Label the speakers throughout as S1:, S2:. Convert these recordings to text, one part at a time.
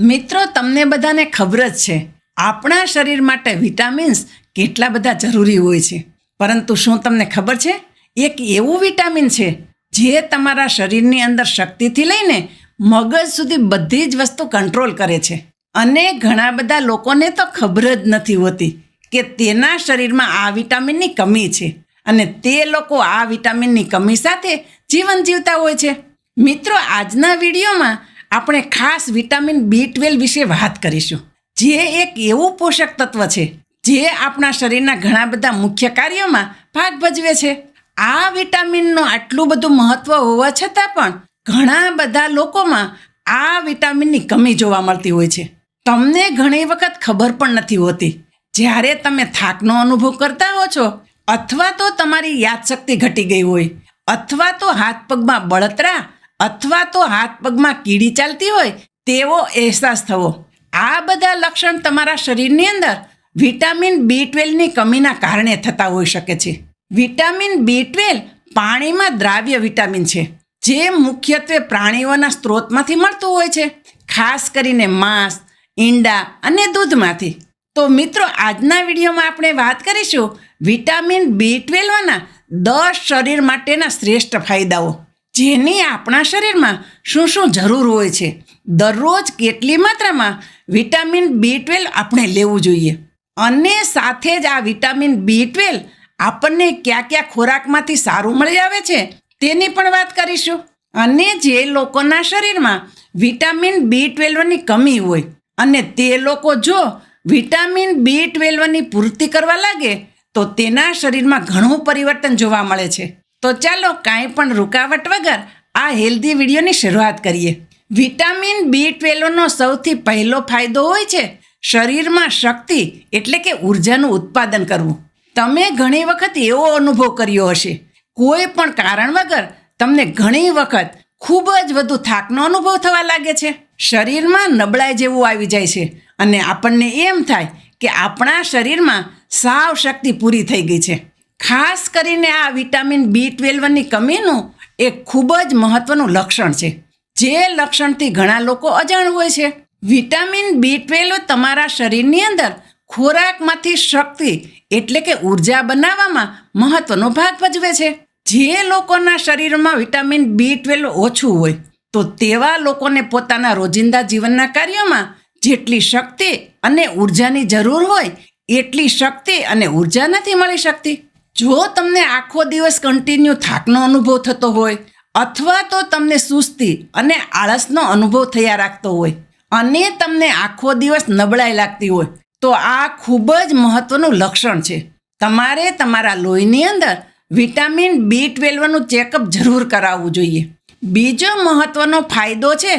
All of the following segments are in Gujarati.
S1: મિત્રો, તમને બધાને ખબર જ છે, આપણા શરીર માટે વિટામિન્સ કેટલા બધા જરૂરી હોય છે. પરંતુ શું તમને ખબર છે? એક એવું વિટામિન છે, જે તમારા શરીરની અંદર શક્તિથી લઈને મગજ સુધી બધી જ વસ્તુ કંટ્રોલ કરે છે. અને ઘણા બધા લોકોને તો ખબર જ નથી હોતી કે તેના શરીરમાં આ વિટામિનની કમી છે અને તે લોકો આ વિટામિનની કમી સાથે જીવન જીવતા હોય છે. મિત્રો, આજના વિડીયોમાં આપણે ખાસ વિટામિન બી ટ્વેલ્વ વિશે વાત કરીશું. જે એક એવું પોષક તત્વ છે, જે આપણા શરીરના ઘણા બધા મુખ્ય કાર્યોમાં ભાગ ભજવે છે. આ વિટામિનનું આટલું બધું મહત્વ હોવા છતાં પણ ઘણા બધા લોકોમાં આ વિટામિનની કમી જોવા મળતી હોય છે. તમને ઘણી વખત ખબર પણ નથી હોતી. જ્યારે તમે થાકનો અનુભવ કરતા હો છો, અથવા તો તમારી યાદશક્તિ ઘટી ગઈ હોય, અથવા તો હાથ પગમાં બળતરા અથવા તો હાથ પગમાં કીડી ચાલતી હોય, તેવો અહેસાસ થવો. આ બધા લક્ષણ તમારા શરીરની અંદર વિટામિન બી ટ્વેલ્વની કમીના કારણે થતા હોઈ શકે છે. વિટામિન બી ટ્વેલ્વ પાણીમાં દ્રાવ્ય વિટામિન છે, જે મુખ્યત્વે પ્રાણીઓના સ્ત્રોતમાંથી મળતું હોય છે. ખાસ કરીને માંસ, ઈંડા અને દૂધમાંથી. તો મિત્રો, આજના વિડીયોમાં આપણે વાત કરીશું વિટામિન બી ટ્વેલ્વના દસ શરીર માટેના શ્રેષ્ઠ ફાયદાઓ. જેની આપણા શરીરમાં શું શું જરૂર હોય છે? દરરોજ કેટલી માત્રામાં વિટામિન બી ટ્વેલ્વ આપણે લેવું જોઈએ? અને સાથે જ આ વિટામિન બી ટ્વેલ્વ આપણને કયા કયા ખોરાકમાંથી સારું મળી આવે છે તેની પણ વાત કરીશું. અને જે લોકોના શરીરમાં વિટામિન બી ટ્વેલ્વની કમી હોય અને તે લોકો જો વિટામિન બી ટ્વેલ્વની પૂર્તિ કરવા લાગે તો તેના શરીરમાં ઘણું પરિવર્તન જોવા મળે છે. તો ચાલો કાંઈ પણ રૂકાવટ વગર આ હેલ્ધી વિડીયોની શરૂઆત કરીએ. વિટામિન બી ટ્વેલ્વનો સૌથી પહેલો ફાયદો હોય છે શરીરમાં શક્તિ એટલે કે ઉર્જાનું ઉત્પાદન કરવું. તમે ઘણી વખત એવો અનુભવ કર્યો હશે. કોઈ પણ કારણ વગર તમને ઘણી વખત ખૂબ જ વધુ થાકનો અનુભવ થવા લાગે છે. શરીરમાં નબળાઈ જેવું આવી જાય છે અને આપણને એમ થાય કે આપણા શરીરમાં સાવ શક્તિ પૂરી થઈ ગઈ છે. ખાસ કરીને આ વિટામિન બી ટ્વેલ્વની કમીનું એક ખૂબ જ મહત્વનું લક્ષણ છે. જે લક્ષણથી ઘણા લોકો અજાણ હોય છે. વિટામિન બી ટ્વેલ્વ તમારા શરીરની અંદર ખોરાકમાંથી શક્તિ એટલે કે ઊર્જા બનાવવામાં મહત્વનો ભાગ ભજવે છે. જે લોકોના શરીરમાં વિટામિન બી ટ્વેલ્વ ઓછું હોય, તો તેવા લોકોને પોતાના રોજિંદા જીવનના કાર્યોમાં જેટલી શક્તિ અને ઉર્જાની જરૂર હોય, એટલી શક્તિ અને ઊર્જા નથી મળી શકતી. જો તમને આખો દિવસ કન્ટિન્યુ થાકનો અનુભવ થતો હોય, અથવા તો તમને સુસ્તી અને આળસનો અનુભવ થયા રાખતો હોય, અને તમને આખો દિવસ નબળાઈ લાગતી હોય, તો આ ખૂબ જ મહત્વનું લક્ષણ છે. તમારે તમારા લોહીની અંદર વિટામિન બી ટ્વેલ્વનું ચેકઅપ જરૂર કરાવવું જોઈએ. બીજો મહત્વનો ફાયદો છે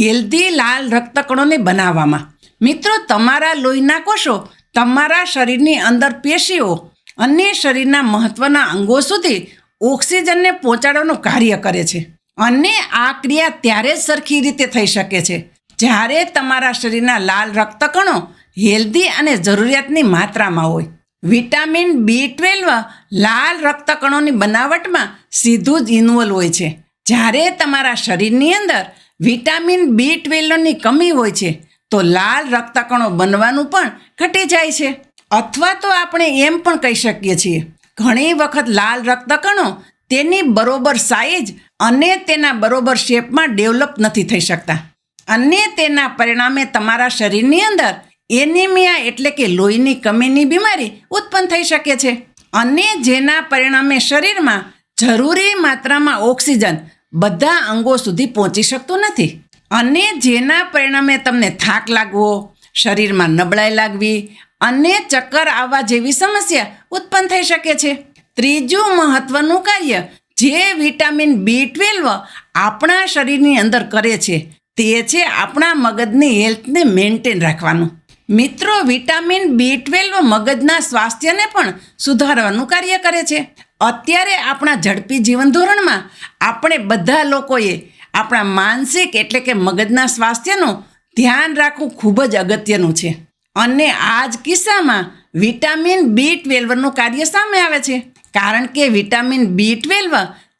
S1: હેલ્ધી લાલ રક્તકણોને બનાવવામાં. મિત્રો, તમારા લોહીના કોષો તમારા શરીરની અંદર પેશીઓ અને શરીરના મહત્વના અંગો સુધી ઓક્સિજનને પહોંચાડવાનું કાર્ય કરે છે. અને આ ક્રિયા ત્યારે જ સરખી રીતે થઈ શકે છે. જ્યારે તમારા શરીરના લાલ રક્તકણો હેલ્ધી અને જરૂરિયાતની માત્રામાં હોય. વિટામિન બી ટ્વેલ્વ લાલ રક્તકણોની બનાવટમાં સીધું જ ઇન્વોલ્વ હોય છે. જ્યારે તમારા શરીરની અંદર વિટામિન બી ટ્વેલ્વની કમી હોય છે, તો લાલ રક્તકણો બનવાનું પણ ઘટી જાય છે. અથવા તો આપણે એમ પણ કહી શકીએ છીએ, ઘણી વખત લાલ રક્તકણો તેની બરોબર સાઇઝ અને તેના બરોબર શેપમાં ડેવલપ નથી થઈ શકતા. અને તેના પરિણામે તમારા શરીરની અંદર એનિમિયા એટલે કે લોહીની કમીની બીમારી ઉત્પન્ન થઈ શકે છે. અને જેના પરિણામે શરીરમાં જરૂરી માત્રામાં ઓક્સિજન બધા અંગો સુધી પહોંચી શકતું નથી. અને જેના પરિણામે તમને થાક લાગવો, શરીરમાં નબળાઈ લાગવી અને ચક્કર આવવા જેવી સમસ્યા ઉત્પન્ન થઈ શકે છે. ત્રીજું મહત્વનું કાર્ય જે વિટામિન બી ટ્વેલ્વ આપણા શરીરની અંદર કરે છે, તે છે આપણા મગજની હેલ્થને મેન્ટેન રાખવાનું. મિત્રો, વિટામિન બી ટ્વેલ્વ મગજના સ્વાસ્થ્યને પણ સુધારવાનું કાર્ય કરે છે. અત્યારે આપણા ઝડપી જીવન ધોરણમાં આપણે બધા લોકોએ આપણા માનસિક એટલે કે મગજના સ્વાસ્થ્યનું ધ્યાન રાખવું ખૂબ જ અગત્યનું છે. અને આ જ કિસ્સામાં વિટામિન બી ટ્વેલ્વનું કાર્ય સામે આવે છે. કારણ કે વિટામિન બી ટ્વેલ્વ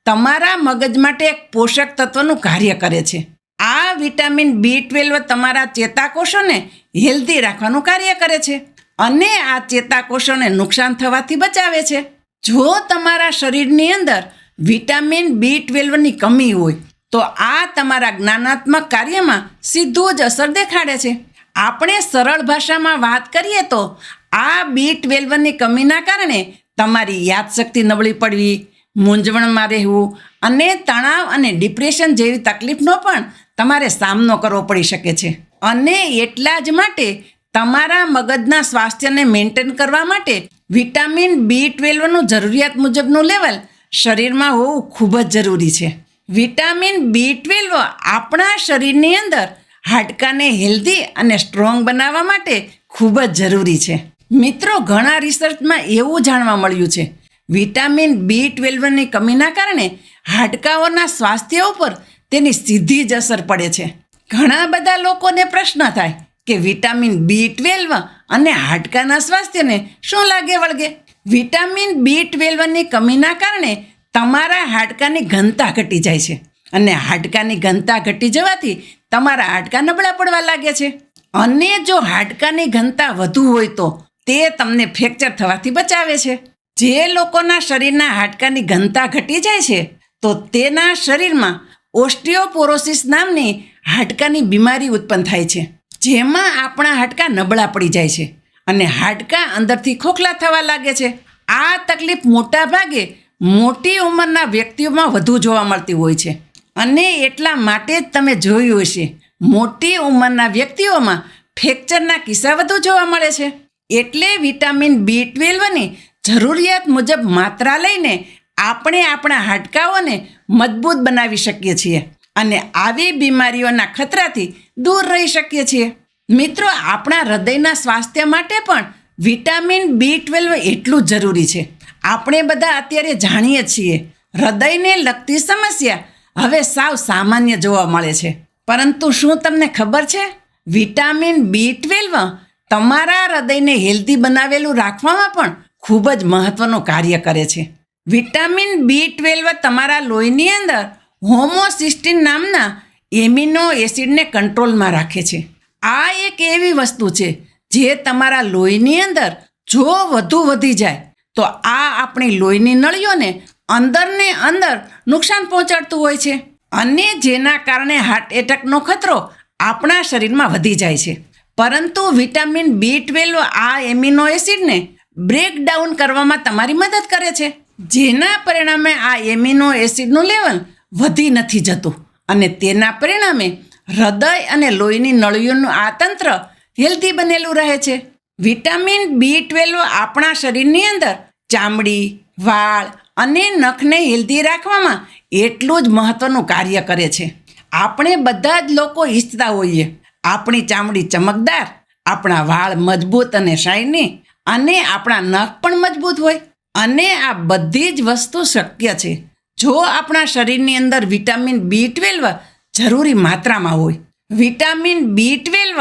S1: તમારા મગજ માટે એક પોષક તત્વનું કાર્ય કરે છે. આ વિટામિન બી ટ્વેલ્વ તમારા ચેતાકોષોને હેલ્ધી રાખવાનું કાર્ય કરે છે. અને આ ચેતાકોષોને નુકસાન થવાથી બચાવે છે. જો તમારા શરીરની અંદર વિટામિન બી ટ્વેલ્વની કમી હોય, તો આ તમારા જ્ઞાનાત્મક કાર્યમાં સીધું જ અસર દેખાડે છે. આપણે સરળ ભાષામાં વાત કરીએ તો આ બી ટ્વેલ્વની કમીના કારણે તમારી યાદશક્તિ નબળી પડવી, મૂંઝવણમાં રહેવું અને તણાવ અને ડિપ્રેશન જેવી તકલીફનો પણ તમારે સામનો કરવો પડી શકે છે. અને એટલા જ માટે તમારા મગજના સ્વાસ્થ્યને મેન્ટેન કરવા માટે વિટામિન બી ટ્વેલ્વનું જરૂરિયાત મુજબનું લેવલ શરીરમાં હોવું ખૂબ જ જરૂરી છે. વિટામિન બી ટ્વેલ્વ આપણા શરીરની અંદર હાડકાને હેલ્ધી અને સ્ટ્રોંગ બનાવવા માટે ખૂબ જ જરૂરી છે. મિત્રો, ઘણા રિસર્ચમાં એવું જાણવા મળ્યું છે. વિટામિન બી ટ્વેલ્વની કમીના કારણે હાડકાઓના સ્વાસ્થ્ય ઉપર તેની સીધી જ અસર પડે છે. ઘણા બધા લોકોને પ્રશ્ન થાય કે વિટામિન બી ટ્વેલ્વ અને હાડકાના સ્વાસ્થ્યને શું લાગે વળગે? વિટામિન બી ટ્વેલ્વની કમીના કારણે તમારા હાડકાની ઘનતા ઘટી જાય છે અને હાડકાની ઘનતા ઘટી જવાથી તમારા હાડકા નબળા પડવા લાગે છે? અને જો હાડકાની ઘનતા વધુ હોય તો તે તમને ફ્રેક્ચર થવાથી બચાવે છે. જે લોકોના શરીરના હાડકાની ઘનતા ઘટી જાય છે, તો તેના શરીરમાં ઓસ્ટિયોપોરોસિસ નામની હાડકાની બીમારી ઉત્પન્ન થાય છે, જેમાં આપણા હાડકા નબળા પડી જાય છે અને હાડકા અંદરથી ખોખલા થવા લાગે છે. આ તકલીફ મોટા ભાગે મોટી ઉંમરના વ્યક્તિઓમાં વધુ જોવા મળતી હોય છે. અને એટલા માટે જ તમે જોયું હશે. મોટી ઉંમરના વ્યક્તિઓમાં ફ્રેક્ચરના કિસ્સા વધુ જોવા મળે છે. એટલે વિટામિન બી ટ્વેલ્વની જરૂરિયાત મુજબ માત્રા લઈને આપણે આપણા હાડકાઓને મજબૂત બનાવી શકીએ છીએ અને આવી બીમારીઓના ખતરાથી દૂર રહી શકીએ છીએ. મિત્રો, આપણા હૃદયના સ્વાસ્થ્ય માટે પણ વિટામિન બી ટ્વેલ્વ એટલું જરૂરી છે. આપણે બધા અત્યારે જાણીએ છીએ. હૃદયને લગતી સમસ્યા હવે સાવ સામાન્ય જોવા મળે છે. પરંતુ શું તમને ખબર છે? વિટામિન બી ટ્વેલ્વ તમારા હૃદયને હેલ્ધી બનાવેલું રાખવામાં પણ ખૂબ જ મહત્વનું કાર્ય કરે છે. વિટામિન બી ટ્વેલ્વ તમારા લોહીની અંદર હોમોસિસ્ટિન નામના એમિનો એસિડને કંટ્રોલમાં રાખે છે. આ એક એવી વસ્તુ છે જે તમારા લોહીની અંદર જો વધુ વધી જાય, તો આ આપણી લોહીની નળીઓને અંદરને અંદર નુકસાન પહોંચાડતું હોય છે. અને જેના કારણે હાર્ટ એટેકનો ખતરો આપણા શરીરમાં વધી જાય છે. પરંતુ વિટામિન બી ટ્વેલ્વ આ એમિનો એસિડને બ્રેકડાઉન કરવામાં તમારી મદદ કરે છે. જેના પરિણામે આ એમિનો એસિડનું લેવલ વધી નથી જતું. અને તેના પરિણામે હૃદય અને લોહીની નળીઓનું આ તંત્ર હેલ્ધી બનેલું રહે છે. વિટામિન બી ટ્વેલ્વ આપણા શરીરની અંદર ચામડી, વાળ અને નખને હેલ્ધી રાખવામાં એટલું જ મહત્ત્વનું કાર્ય કરે છે. આપણે બધા જ લોકો ઈચ્છતા હોઈએ. આપણી ચામડી ચમકદાર, આપણા વાળ મજબૂત અને શાઇની અને આપણા નખ પણ મજબૂત હોય. અને આ બધી જ વસ્તુ શક્ય છે. જો આપણા શરીરની અંદર વિટામિન બી ટ્વેલ્વ જરૂરી માત્રામાં હોય. વિટામિન બી ટ્વેલ્વ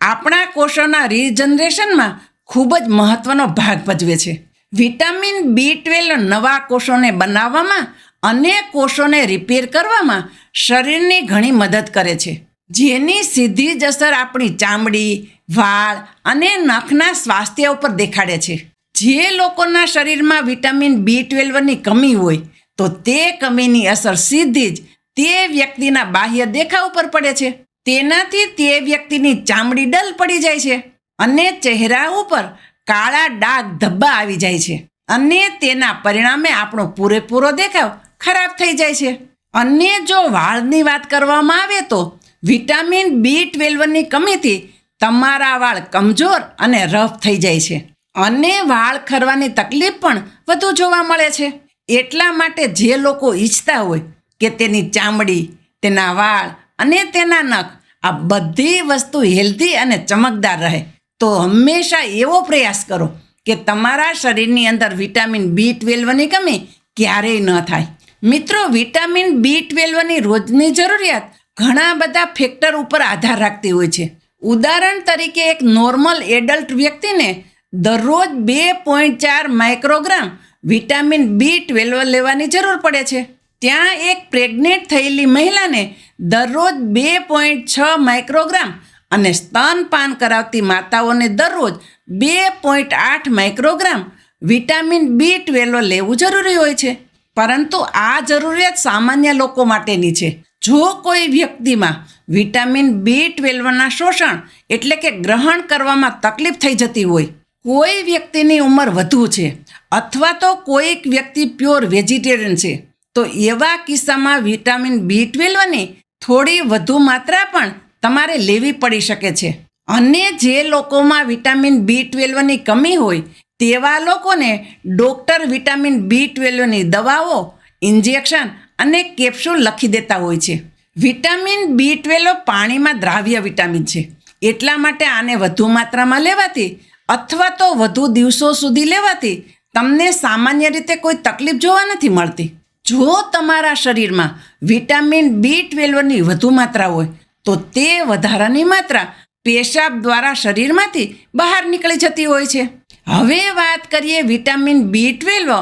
S1: આપણા કોષોના રિજનરેશનમાં ખૂબ જ મહત્વનો ભાગ ભજવે છે. વિટામિન બી ટ્વેલ્વ નવા કોષોને બનાવવામાં અને કોષોને રિપેર કરવામાં શરીરની ઘણી મદદ કરે છે. જેની સીધી જ અસર આપણી ચામડી, વાળ અને નખના સ્વાસ્થ્ય ઉપર દેખાડે છે. જે લોકોના શરીરમાં વિટામિન બી ટ્વેલ્વની કમી હોય, તો તે કમીની અસર સીધી જ તે વ્યક્તિના બાહ્ય દેખાવ ઉપર પડે છે. તેનાથી તે વ્યક્તિની ચામડી ડલ પડી જાય છે અને ચહેરા ઉપર કાળા ડાઘ ધબ્બા આવી જાય છે. અને તેના પરિણામે આપણો પૂરેપૂરો દેખાવ ખરાબ થઈ જાય છે. અને જો વાળની વાત કરવામાં આવે તો વિટામિન બી ટ્વેલ્વની કમીથી તમારા વાળ કમજોર અને રફ થઈ જાય છે. અને વાળ ખરવાની તકલીફ પણ વધુ જોવા મળે છે. એટલા માટે જે લોકો ઈચ્છતા હોય કે તેની ચામડી, તેના વાળ અને તેના નખ આ બધી વસ્તુ હેલ્ધી અને ચમકદાર રહે. તો હંમેશા એવો પ્રયાસ કરો કે તમારા શરીરની અંદર વિટામિન બી ટ્વેલ્વની કમી ક્યારેય ન થાય. મિત્રો, વિટામિન બી ટ્વેલ્વની રોજની જરૂરિયાત ઘણા બધા ફેક્ટર ઉપર આધાર રાખતી હોય છે. ઉદાહરણ તરીકે એક નોર્મલ એડલ્ટ વ્યક્તિને દરરોજ બે પોઈન્ટ ચાર માઇક્રોગ્રામ વિટામિન બી ટ્વેલ્વ લેવાની જરૂર પડે છે. ત્યાં એક પ્રેગ્નેન્ટ થયેલી મહિલાને દરરોજ બે પોઈન્ટ છ માઇક્રોગ્રામ અને સ્તનપાન કરાવતી માતાઓને દરરોજ બે પોઈન્ટ આઠ માઇક્રોગ્રામ વિટામિન બી ટ્વેલ્વ લેવું જરૂરી હોય છે. પરંતુ આ જરૂરિયાત સામાન્ય લોકો માટેની છે. જો કોઈ વ્યક્તિમાં વિટામિન બી ટ્વેલ્વના શોષણ એટલે કે ગ્રહણ કરવામાં તકલીફ થઈ જતી હોય, કોઈ વ્યક્તિની ઉંમર વધુ છે અથવા તો કોઈક વ્યક્તિ પ્યોર વેજીટેરિયન છે, તો એવા કિસ્સામાં વિટામિન બી ટ્વેલ્વની થોડી વધુ માત્રા પણ તમારે લેવી પડી શકે છે. અને જે લોકોમાં વિટામિન બી ટ્વેલ્વની કમી હોય, તેવા લોકોને ડૉક્ટર વિટામિન બી ટ્વેલ્વની દવાઓ, ઇન્જેક્શન અને કેપ્સ્યુલ લખી દેતા હોય છે. વિટામિન બી ટ્વેલ્વ પાણીમાં દ્રાવ્ય વિટામિન છે. એટલા માટે આને વધુ માત્રામાં લેવાથી અથવા તો વધુ દિવસો સુધી લેવાથી તમને સામાન્ય રીતે કોઈ તકલીફ જોવા નથી મળતી. જો તમારા શરીરમાં વિટામિન બી ટ્વેલ્વની વધુ માત્રા હોય તો તે વધારાની માત્રા પેશાબ દ્વારા શરીરમાંથી બહાર નીકળી જતી હોય છે. હવે વાત કરીએ વિટામિન બી ટ્વેલ્વ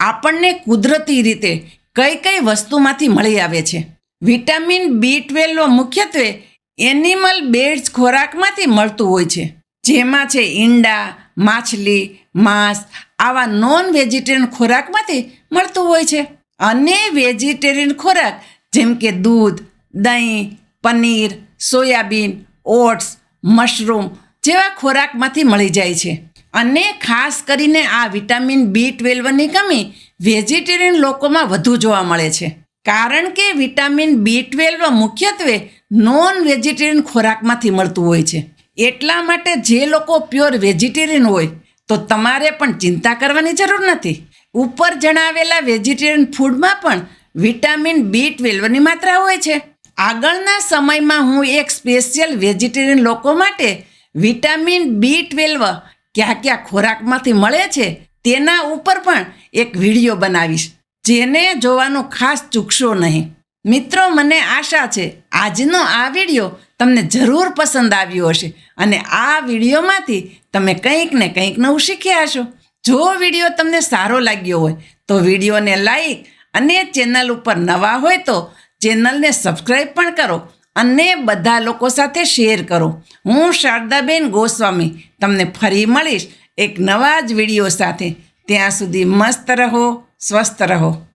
S1: આપણને કુદરતી રીતે કઈ કઈ વસ્તુમાંથી મળી આવે છે. વિટામિન બી ટ્વેલ્વ મુખ્યત્વે એનિમલ બેડ્સ ખોરાકમાંથી મળતું હોય છે. જેમાં છે ઈંડા, માછલી, માંસ આવા નોન વેજીટેરિયન ખોરાકમાંથી મળતું હોય છે. અને વેજીટેરિયન ખોરાક જેમ કે દૂધ, દહીં પનીર, સોયાબીન, ઓટ્સ, મશરૂમ જેવા ખોરાકમાંથી મળી જાય છે. અને ખાસ કરીને આ વિટામિન બી ટ્વેલ્વની કમી વેજીટેરિયન લોકોમાં વધુ જોવા મળે છે. કારણ કે વિટામિન બી ટ્વેલ્વ મુખ્યત્વે નોન વેજીટેરિયન ખોરાકમાંથી મળતું હોય છે. એટલા માટે જે લોકો પ્યોર વેજીટેરિયન હોય, તો તમારે પણ ચિંતા કરવાની જરૂર નથી. ઉપર જણાવેલા વેજીટેરિયન ફૂડમાં પણ વિટામિન બી ટ્વેલ્વની માત્રા હોય છે. આગળના સમયમાં હું એક સ્પેશિયલ વેજીટેરિયન લોકો માટે વિટામિન બી ટ્વેલ્વ કયા કયા ખોરાકમાંથી મળે છે તેના ઉપર પણ એક વીડિયો બનાવીશ. જેને જોવાનું ખાસ ચૂકશો નહીં. મિત્રો, મને આશા છે આજનો આ વીડિયો તમને જરૂર પસંદ આવ્યો હશે અને આ વિડીયોમાંથી તમે કંઈક ને કંઈક નવું શીખ્યા હશો. જો વીડિયો તમને સારો લાગ્યો હોય તો વિડીયોને લાઈક અને ચેનલ ઉપર નવા હોય તો ચેનલને સબસ્ક્રાઈબ પણ કરો અને બધા લોકો સાથે શેર કરો. હું શારદાબેન ગોસ્વામી તમને ફરી મળીશ એક નવા જ વીડિયો સાથે. ત્યાં સુધી મસ્ત રહો, સ્વસ્થ રહો.